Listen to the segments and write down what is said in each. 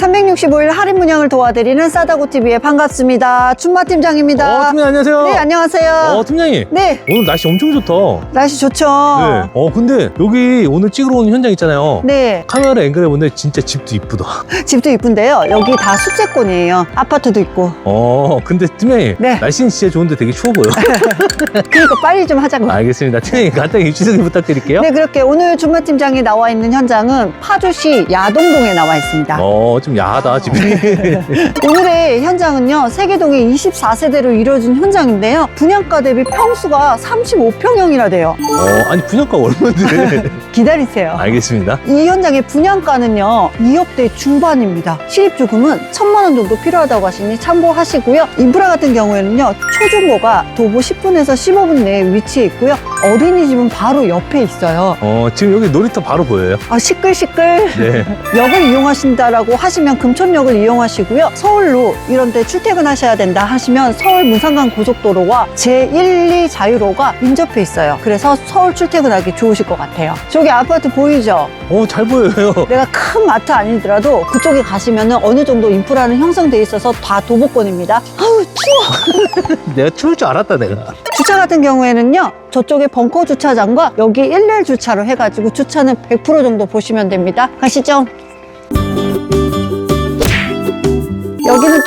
365일 할인 문양을 도와드리는 싸다고TV의 반갑습니다. 춘마 팀장입니다. 어, 팀장님 안녕하세요. 네, 안녕하세요. 어, 팀장님. 네, 오늘 날씨 엄청 좋다. 날씨 좋죠? 네. 어, 근데 여기 오늘 찍으러 온 현장 있잖아요. 네, 카메라 앵글에 보는데 진짜 집도 이쁘다. 집도 이쁜데요. 여기 다 수채권이에요. 아파트도 있고. 어, 근데 팀장님. 네. 날씨는 진짜 좋은데 되게 추워 보여. 그러니까 빨리 좀 하자고. 알겠습니다. 팀장님 간단히 입시소개 부탁드릴게요. 네, 그렇게 오늘 춘마 팀장이 나와 있는 현장은 파주시 야동동에 나와 있습니다. 어, 좀 야하다, 집이. 오늘의 현장은요, 세계동에 24세대로 이루어진 현장인데요. 분양가 대비 평수가 35평형이라 돼요. 어, 아니, 분양가 얼마인데? 기다리세요. 알겠습니다. 이 현장의 분양가는요 2억대 중반입니다 실입주금은 천만 원 정도 필요하다고 하시니 참고하시고요 인프라 같은 경우에는요 초중고가 도보 10분에서 15분 내에 위치해 있고요 어린이집은 바로 옆에 있어요 어, 지금 여기 놀이터 바로 보여요. 아 시끌시끌 네. 역을 이용하신다라고 하시면 금천역을 이용하시고요 서울로 이런 데 출퇴근하셔야 된다 하시면 서울 문산간 고속도로와 제1, 2 자유로가 인접해 있어요 그래서 서울 출퇴근하기 좋으실 것 같아요 저기 아파트 보이죠? 어, 잘 보여요. 내가 큰 마트 아니더라도 그쪽에 가시면 어느 정도 인프라는 형성돼 있어서 다 도보권입니다. 아우 추워. 내가 추울 줄 알았다, 내가. 주차 같은 경우에는요. 저쪽에 벙커 주차장과 여기 일렬 주차로 해가지고 주차는 100% 정도 보시면 됩니다. 가시죠.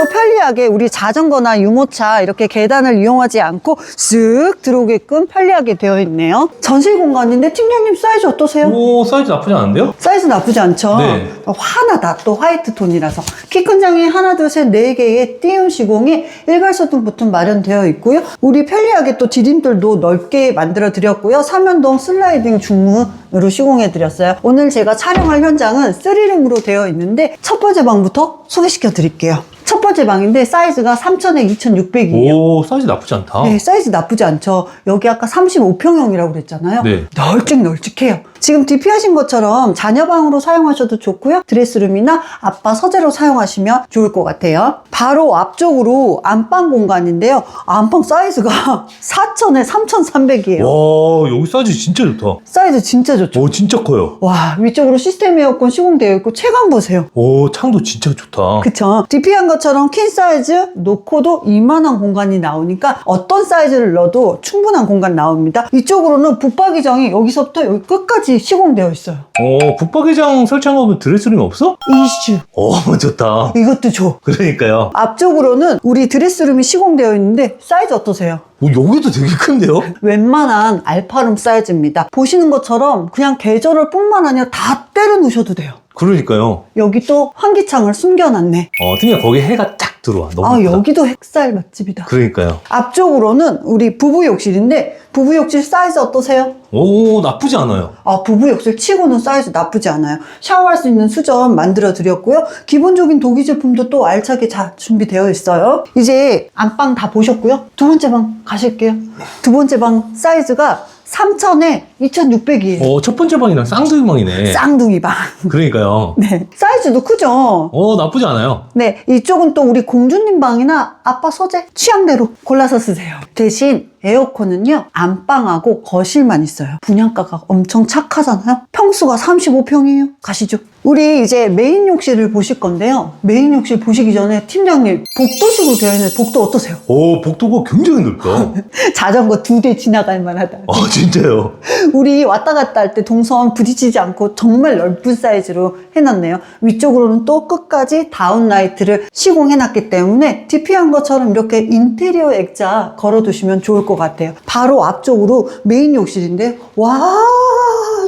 또 편리하게 우리 자전거나 유모차 이렇게 계단을 이용하지 않고 쓱 들어오게끔 편리하게 되어 있네요. 전실 공간인데 팀장님 사이즈 어떠세요? 오, 사이즈 나쁘지 않은데요? 사이즈 나쁘지 않죠? 네. 어, 하나다. 또 화이트 톤이라서. 키 큰 장이 하나, 둘, 셋, 네 개의 띄움 시공이 일괄소등 버튼 마련되어 있고요. 우리 편리하게 또 디딤돌도 넓게 만들어 드렸고요. 삼연동 슬라이딩 중문으로 시공해 드렸어요. 오늘 제가 촬영할 현장은 3룸으로 되어 있는데 첫 번째 방부터 소개시켜 드릴게요. 첫 번째 방인데 사이즈가 3,000에 2,600이에요. 오, 사이즈 나쁘지 않다. 네, 사이즈 나쁘지 않죠. 여기 아까 35평형이라고 그랬잖아요. 네. 널찍널찍해요. 지금 DP하신 것처럼 자녀방으로 사용하셔도 좋고요. 드레스룸이나 아빠 서재로 사용하시면 좋을 것 같아요. 바로 앞쪽으로 안방 공간인데요. 안방 사이즈가 4,000에 3,300이에요. 와, 여기 사이즈 진짜 좋다. 사이즈 진짜 좋죠. 오, 진짜 커요. 와, 위쪽으로 시스템 에어컨 시공되어 있고 채광 보세요. 오, 창도 진짜 좋다. 그쵸. DP한 것처럼 퀸 사이즈 놓고도 이만한 공간이 나오니까 어떤 사이즈를 넣어도 충분한 공간 나옵니다. 이쪽으로는 붙박이장이 여기서부터 여기 끝까지 시공되어 있어요. 어, 북박이장 설치한 거 보면 드레스룸이 없어? 이슈. 오, 좋다. 이것도 줘. 그러니까요. 앞쪽으로는 우리 드레스룸이 시공되어 있는데 사이즈 어떠세요? 오, 여기도 되게 큰데요? 웬만한 알파룸 사이즈입니다. 보시는 것처럼 그냥 계절을 뿐만 아니라 다 때려 놓으셔도 돼요. 그러니까요. 여기 또 환기창을 숨겨놨네. 어, 팀장 거기 해가 쫙 들어와. 너무 아, 예쁘다. 여기도 햇살 맛집이다. 그러니까요. 앞쪽으로는 우리 부부 욕실인데 부부 욕실 사이즈 어떠세요? 오, 나쁘지 않아요. 아, 부부 욕실 치고는 사이즈 나쁘지 않아요. 샤워할 수 있는 수전 만들어 드렸고요. 기본적인 도기 제품도 또 알차게 잘 준비되어 있어요. 이제 안방 다 보셨고요. 두 번째 방 가실게요. 두 번째 방 사이즈가 3,000에 2,600이에요. 어, 첫 번째 방이랑 쌍둥이 방이네. 쌍둥이 방. 그러니까요. 네. 사이즈도 크죠? 어, 나쁘지 않아요. 네, 이쪽은 또 우리 공주님 방이나 아빠 서재 취향대로 골라서 쓰세요. 대신 에어컨은요, 안방하고 거실만 있어요. 분양가가 엄청 착하잖아요? 평수가 35평이에요. 가시죠. 우리 이제 메인 욕실을 보실 건데요. 메인 욕실 보시기 전에 팀장님, 복도식으로 되어 있는 복도 어떠세요? 오, 복도가 굉장히 넓다. 자전거 두 대 지나갈 만하다. 아, 진짜요. 우리 왔다 갔다 할 때 동선 부딪히지 않고 정말 넓은 사이즈로 해놨네요. 위쪽으로는 또 끝까지 다운라이트를 시공해놨기 때문에 DP한 것처럼 이렇게 인테리어 액자 걸어두시면 좋을 것 같아요. 바로 앞쪽으로 메인 욕실인데 와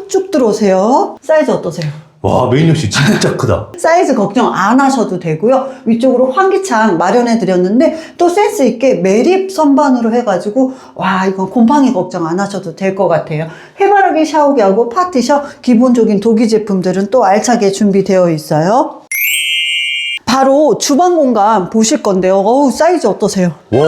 쭉 들어오세요. 사이즈 어떠세요? 와, 메인 욕실 진짜 크다. 사이즈 걱정 안 하셔도 되고요. 위쪽으로 환기창 마련해 드렸는데 또 센스 있게 매립 선반으로 해가지고 와 이건 곰팡이 걱정 안 하셔도 될 것 같아요. 해바라기 샤워기하고 파티셔 기본적인 도기 제품들은 또 알차게 준비되어 있어요. 바로 주방 공간 보실 건데요. 어우 사이즈 어떠세요? 와,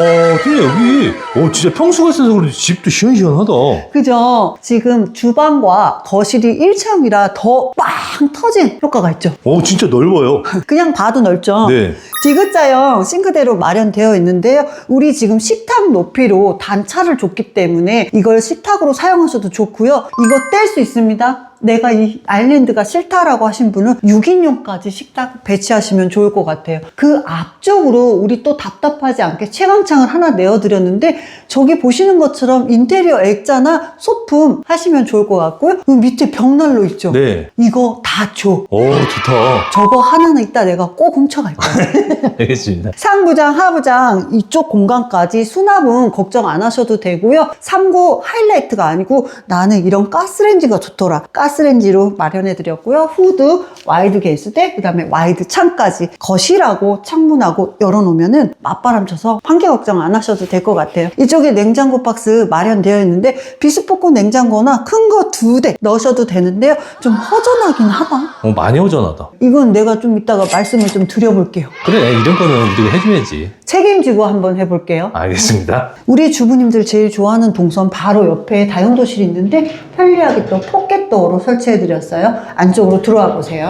근데 여기, 오, 진짜 평수가 있어서 그런지 집도 시원시원하다. 그죠? 지금 주방과 거실이 1층이라 더 빵 터진 효과가 있죠. 오, 진짜 넓어요. 그냥 봐도 넓죠? 네. 디귿자형 싱크대로 마련되어 있는데요. 우리 지금 식탁 높이로 단차를 줬기 때문에 이걸 식탁으로 사용하셔도 좋고요. 이거 뗄 수 있습니다. 내가 이 아일랜드가 싫다라고 하신 분은 6인용까지 식탁 배치하시면 좋을 것 같아요. 그 앞쪽으로 우리 또 답답하지 않게 채광창을 하나 내어드렸는데 저기 보시는 것처럼 인테리어 액자나 소품 하시면 좋을 것 같고요. 그 밑에 벽난로 있죠? 네. 이거 다 줘. 오, 좋다. 저거 하나는 이따 내가 꼭 훔쳐갈 거야. 알겠습니다. 상부장, 하부장 이쪽 공간까지 수납은 걱정 안 하셔도 되고요. 3구 하이라이트가 아니고 나는 이런 가스레인지가 좋더라. 가스 레인지로 마련해 드렸고요. 후드, 와이드 개수대, 그다음에 와이드 창까지 거실하고 창문하고 열어놓으면은 맞바람 쳐서 환기 걱정 안 하셔도 될 것 같아요. 이쪽에 냉장고 박스 마련되어 있는데 비스포크 냉장고나 큰 거 두 대 넣으셔도 되는데요. 좀 허전하긴 하다. 어, 많이 허전하다. 이건 내가 좀 이따가 말씀을 좀 드려볼게요. 그래, 이런 거는 우리가 해줘야지. 책임지고 한번 해볼게요. 알겠습니다. 우리 주부님들 제일 좋아하는 동선 바로 옆에 다용도실이 있는데 편리하게 또 포켓도어로 설치해드렸어요. 안쪽으로 들어와 보세요.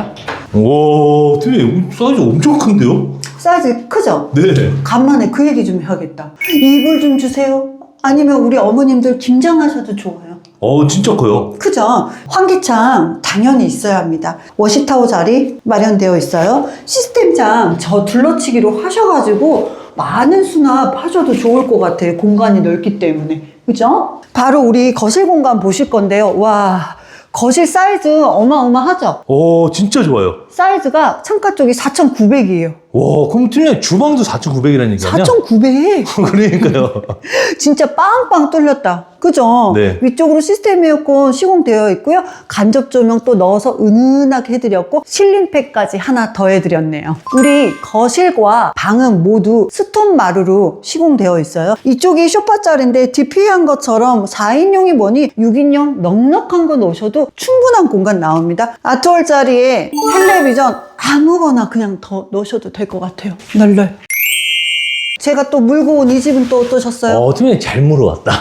와, 되게 사이즈 엄청 큰데요? 사이즈 크죠? 네. 간만에 그 얘기 좀 해야겠다. 이불 좀 주세요. 아니면 우리 어머님들 김장하셔도 좋아요. 어, 진짜 커요. 크죠? 환기창 당연히 있어야 합니다. 워시타워 자리 마련되어 있어요. 시스템장 저 둘러치기로 하셔가지고 많은 수납 하셔도 좋을 것 같아요. 공간이 넓기 때문에. 그죠? 바로 우리 거실 공간 보실 건데요. 와, 거실 사이즈 어마어마하죠? 오, 진짜 좋아요. 사이즈가 창가 쪽이 4,900이에요. 와, 그럼 팀장님 주방도 4,900이라는 얘기 아니야? 4,900? 그러니까요. 진짜 빵빵 뚫렸다. 그죠? 네. 위쪽으로 시스템 에어컨 시공되어 있고요. 간접 조명 또 넣어서 은은하게 해드렸고 실링팩까지 하나 더 해드렸네요. 우리 거실과 방은 모두 스톤 마루로 시공되어 있어요. 이쪽이 쇼파짜리인데 DP한 것처럼 4인용이 뭐니 6인용 넉넉한 거 놓으셔도 충분한 공간 나옵니다. 아트월 자리에 텔레비 전 아무거나 그냥 더 넣으셔도 될 것 같아요. 널널. 제가 또 물고 온 이 집은 또 어떠셨어요? 어, 팀장님 잘 물어왔다.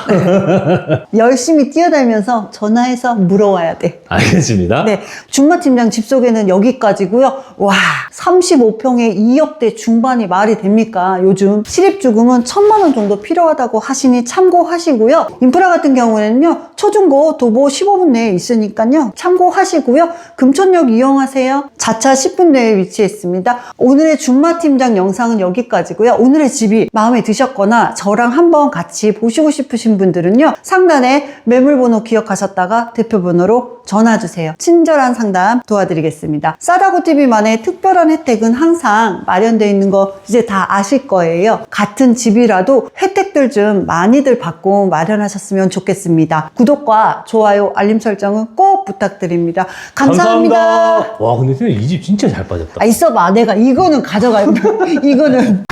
열심히 뛰어다니면서 전화해서 물어와야 돼. 알겠습니다. 네. 준마 팀장 집 소개는 여기까지고요. 와, 35평에 2억대 중반이 말이 됩니까? 요즘 실입주금은 천만 원 정도 필요하다고 하시니 참고하시고요. 인프라 같은 경우에는요. 초중고 도보 15분 내에 있으니까요. 참고하시고요. 금천역 이용하세요. 자차 10분 내에 위치해 있습니다. 오늘의 준마 팀장 영상은 여기까지고요. 오늘의 집이 마음에 드셨거나 저랑 한번 같이 보시고 싶으신 분들은요. 상단에 매물번호 기억하셨다가 대표번호로 전화 주세요. 친절한 상담 도와드리겠습니다. 싸다고 TV만의 특별한 혜택은 항상 마련되어 있는 거 이제 다 아실 거예요. 같은 집이라도 혜택들 좀 많이들 받고 마련하셨으면 좋겠습니다. 구독과 좋아요, 알림 설정은 꼭 부탁드립니다. 감사합니다. 와, 근데 이 집 진짜 잘 빠졌다. 아, 있어봐. 내가 이거는 가져가요. 이거는.